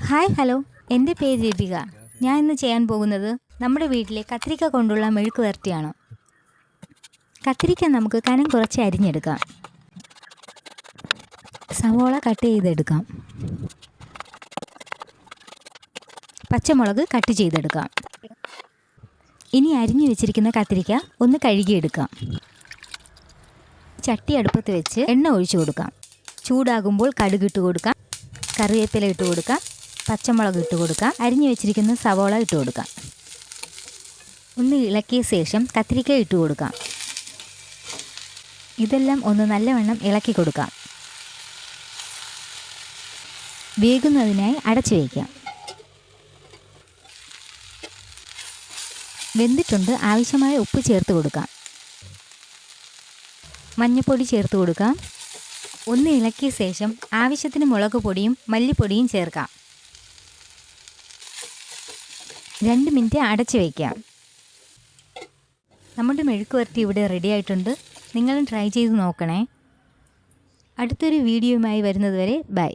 Hi hello. എന്റെ പേര് ദീപിക. ഞാൻ ഇന്ന് ചെയ്യാൻ പോകുന്നത് നമ്മുടെ വീട്ടിലെ കത്തിരിക്ക കൊണ്ടുള്ള മെഴുക്ക് വരട്ടിയാണ് കത്തിരിക്ക നമുക്ക് കനം കുറച്ച് അരിഞ്ഞെടുക്കാം. സവോള കട്ട് ചെയ്തെടുക്കാം. പച്ചമുളക് കട്ട് ചെയ്തെടുക്കാം. ഇനി അരിഞ്ഞു വെച്ചിരിക്കുന്ന കത്തിരിക്ക ഒന്ന് കഴുകിയെടുക്കാം. ചട്ടി അടുപ്പത്ത് വെച്ച് എണ്ണ ഒഴിച്ചു കൊടുക്കാം. ചൂടാകുമ്പോൾ കടുകിട്ട് കൊടുക്കാം. കറിവേപ്പില ഇട്ട് കൊടുക്കാം. പച്ചമുളക് ഇട്ട് കൊടുക്കാം. അരിഞ്ഞു വെച്ചിരിക്കുന്ന സവോള ഇട്ട് കൊടുക്കാം. ഒന്ന് ഇളക്കിയ ശേഷം കത്തിരിക്ക ഇട്ട് കൊടുക്കാം. ഇതെല്ലാം ഒന്ന് നല്ലവണ്ണം ഇളക്കി കൊടുക്കാം. വേകുന്നതിനായി അടച്ചു വയ്ക്കാം വെന്തിട്ടുണ്ട്. ആവശ്യമായ ഉപ്പ് ചേർത്ത് കൊടുക്കാം. മഞ്ഞൾപ്പൊടി ചേർത്ത് കൊടുക്കാം. ഒന്ന് ഇളക്കിയ ശേഷം ആവശ്യത്തിന് മുളക് പൊടിയും മല്ലിപ്പൊടിയും ചേർക്കാം. രണ്ട് മിനിറ്റ് അടച്ചു വയ്ക്കാം നമ്മുടെ മെഴുക്ക് വരട്ടി ഇവിടെ റെഡി ആയിട്ടുണ്ട്. നിങ്ങളും ട്രൈ ചെയ്ത് നോക്കണേ. അടുത്തൊരു വീഡിയോയുമായി വരുന്നതുവരെ ബൈ